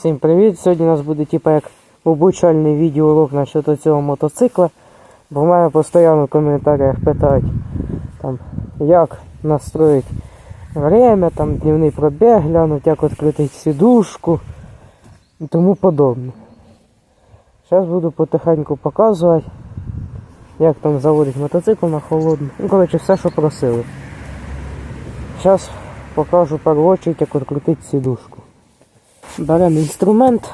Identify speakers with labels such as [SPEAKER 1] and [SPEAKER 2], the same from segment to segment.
[SPEAKER 1] Всім привіт! Сьогодні у нас буде типа як обучальний відеоурок насчет цього мотоцикла. Бо в мене постійно в коментарях питають, там, як настроїти время, там, дневний пробіг, глянуть, як відкрити сідушку і тому подобне. Зараз буду потихеньку показувати, як там заводить мотоцикл на холодну. Ну, коротше, все, що просили. Зараз покажу першу очередь, як відкрутити сідушку. Беремо інструмент,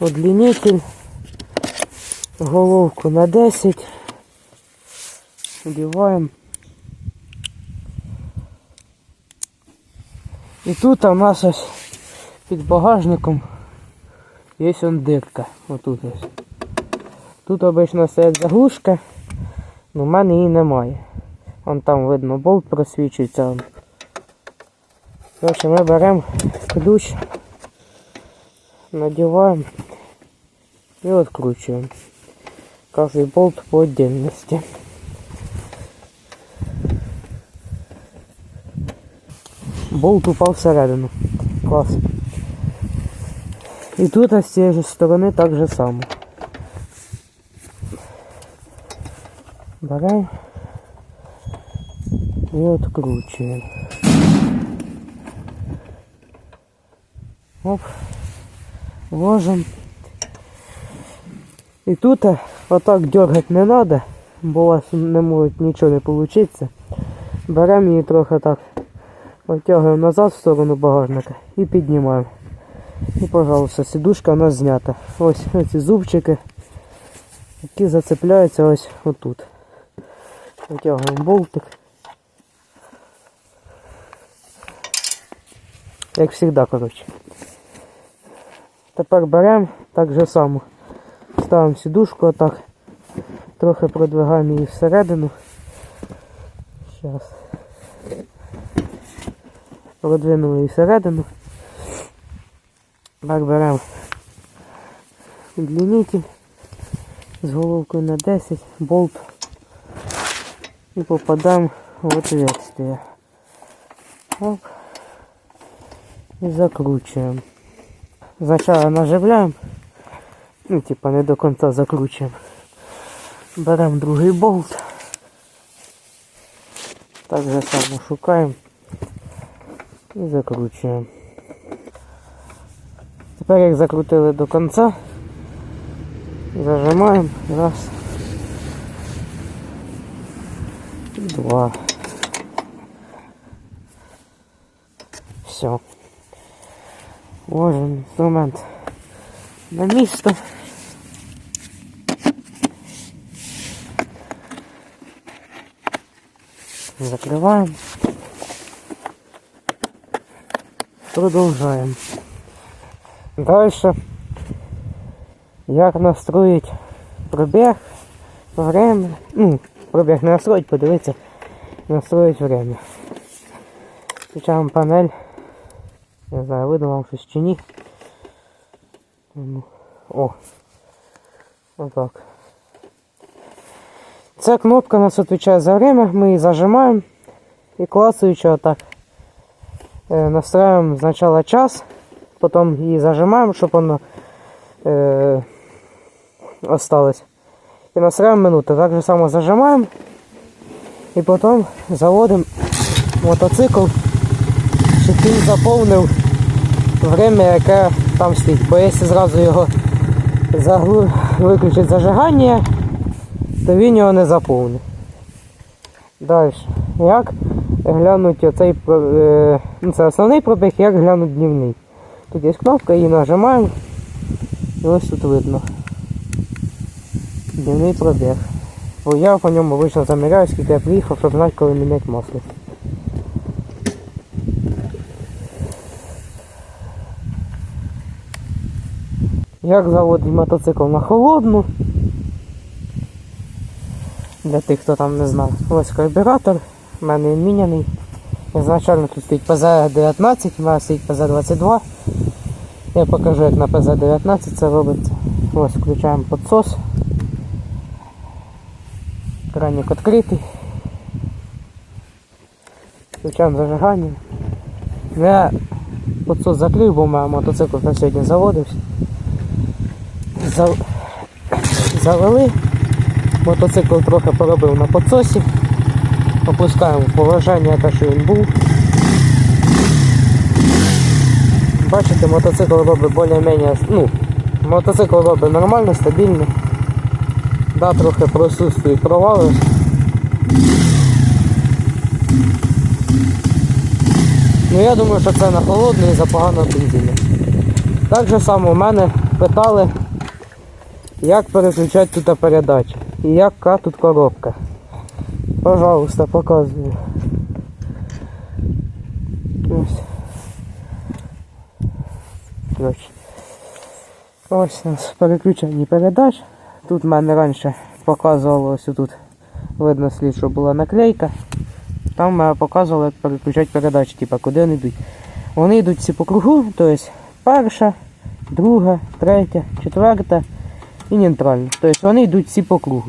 [SPEAKER 1] удлінитель, головку на 10, вдіваємо. І тут у нас ось під багажником є он дирка. Отут ось. Тут обично стоять заглушка, але в мене її немає. Вон там видно болт просвічується. он. Короче, ми беремо ключ, надіваємо і відкручуємо. Кожний болт по отдельности. Болт упав всередину. Клас. І тут а з цієї ж сторони так же само. Беремо і відкручуємо. Оп. Ложим. І тут отак дергати не треба, бо у вас не може нічого не вийти. Беремо її трохи так, витягуємо назад в сторону багажника і піднімаємо. І, пожалуйста, сідушка у нас знята. Ось ці зубчики, які зацепляються ось отут. Витягуємо болтик. Як завжди, коротше. Тепер беремо так же само. Ставимо сідушку отак. Трохи продвигаємо її всередину. Зараз. Продвинули її всередину. Так беремо удлінитель з головкою на 10, болт і попадаємо в отверстие. Оп. І закручуємо. Сначала наживляємо, ну типа не до конца закручуємо. Беремо другий болт. Так же само шукаємо і закручуємо. Тепер як закрутили до конца, зажимаємо. Раз. Два. Все. Ложимо інструмент на місто. Закриваємо. Продовжуємо. Далі. Як настроїть пробіг, время. Ну, пробіг не настроїть, подивитися, настроїть время. Включаємо панель. Не знаю, видно вам щось чи ні. Ну, О. Отак. Ця кнопка нас відповідає за время, ми її зажимаємо і клацаючи отак. Е, настраиваем сначала час, потом її зажимаємо, щоб воно е, осталось. І настраиваем минуту. Так же само зажимаємо і потім заводимо мотоцикл, щоб він заповнив время, яке там стоїть. Бо якщо зразу його заглу... виключить зажигання, то він його не заповнить. Далі. Як глянуть оцей е, ну це основний пробіг, як глянуть днівний. Тут є кнопка, її нажимаємо. І ось тут видно. Дневний пробіг. Бо я по ньому обично заміряю, скільки я приїхав, щоб знати, коли міняти масло. Як заводить мотоцикл на холодну. Для тих, хто там не знав. Ось карбюратор, в мене він міняний. Ізначально тут стоїть ПЗ-19, у мене стоїть ПЗ-22. Я покажу, як на ПЗ-19 це робиться. Ось включаємо підсос. Кранік відкритий. Включаємо зажигання. Не підсос закрив, бо у мене мотоцикл на сьогодні заводився. Зав... Завели. Мотоцикл трохи поробив на підсосі. Опускаємо в положення, те, що він був. Бачите, мотоцикл робить більш-менш, ну, мотоцикл робить нормально, стабільно. Да, трохи присутствує провали. Ну я думаю, що це на холодний за поганого бензину. Так же само у мене питали, як переключати тут передачі і яка тут коробка. Пожалуйста, показую. Ось. Коротше. Ось у нас переключення передач. Тут в мене раніше показувалося тут видно слід, що була наклейка. Там мене показували, як переключати передачі, типа куди вони йдуть. Вони йдуть всі по кругу, тобто перша, друга, третя, четверта і нейтральна. Тобто вони йдуть всі по кругу.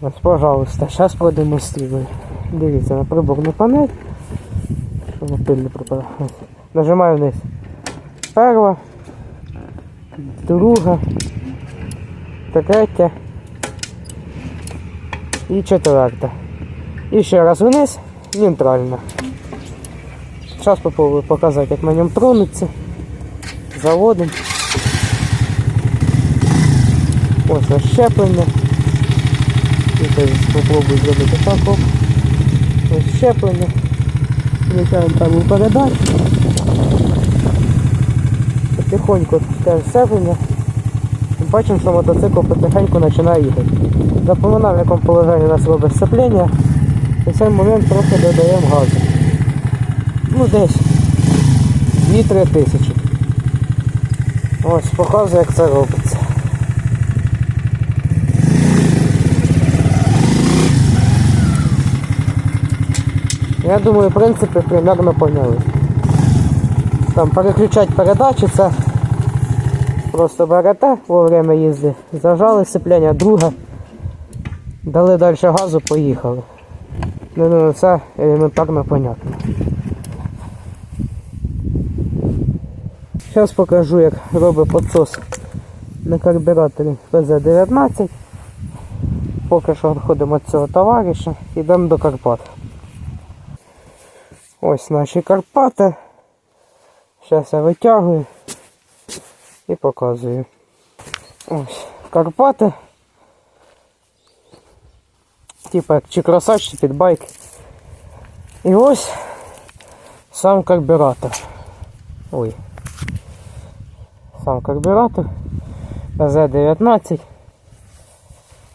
[SPEAKER 1] Ось, пожалуйста, зараз продемонструю. Дивіться на приборну панель. Що на пильно припадає. Ось. Нажимаю вниз. Перша, друга, третя і четверта. І ще раз вниз, нейтрально. Зараз попробую показати, як на ньому тронуться. Заводимо. Ось щеплення. І теж попробую зробити так. оп. Ось щеплення. Включаємо там передач. Потихоньку теж щеплення. Бачимо, що мотоцикл потихеньку починає їхати. Запоминаємо, в якому положенні у нас робить сцеплення. І в цей момент трохи додаємо газу. Ну десь 2-3 тисячі. Ось, показую, як це робиться. Я думаю, в принципі, примерно поняли. Там переключати передачі це просто берете во время їзди, зажали сцеплення, друге, дали далі газу, поїхали. Ну, ну, це елементарно понятно. Зараз покажу, як робить підсос на карбюраторі ПЗ-19. Поки що відходимо від цього товариша, йдемо до Карпат. Ось наші Карпати. Зараз я витягую і показую. Ось Карпати. Типа як чи кросач, чи підбайк. І ось сам карбюратор. Ой. Сам карбюратор. ПЗ-19.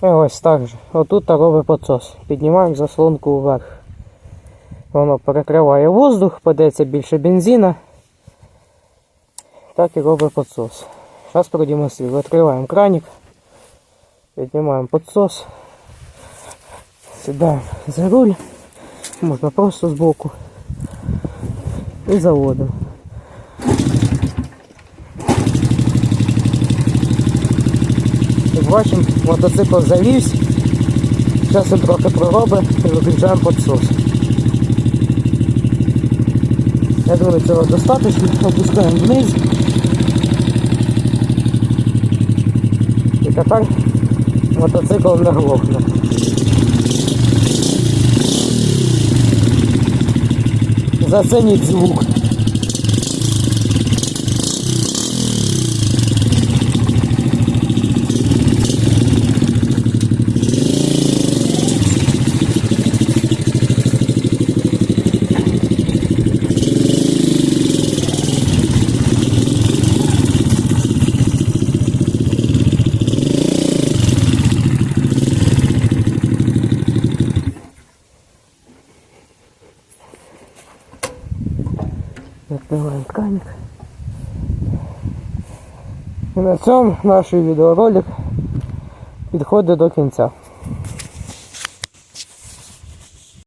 [SPEAKER 1] І ось так же. Отут робить підсос. Піднімаємо заслонку вверх. Воно перекриває воздух, подається більше бензина. Так і робить підсос. Зараз продемонструю. Відкриваємо краник. Піднімаємо підсос. Сідаємо за руль. Можна просто збоку. І заводимо. Бачимо, мотоцикл завівся. Зараз він трохи проробить і виключаємо підсос. Я думаю, цього достатньо. Опускаємо вниз. І тепер мотоцикл не глохне. Зацініть звук. Відкриваємо краник. І на цьому наш відеоролик підходить до кінця.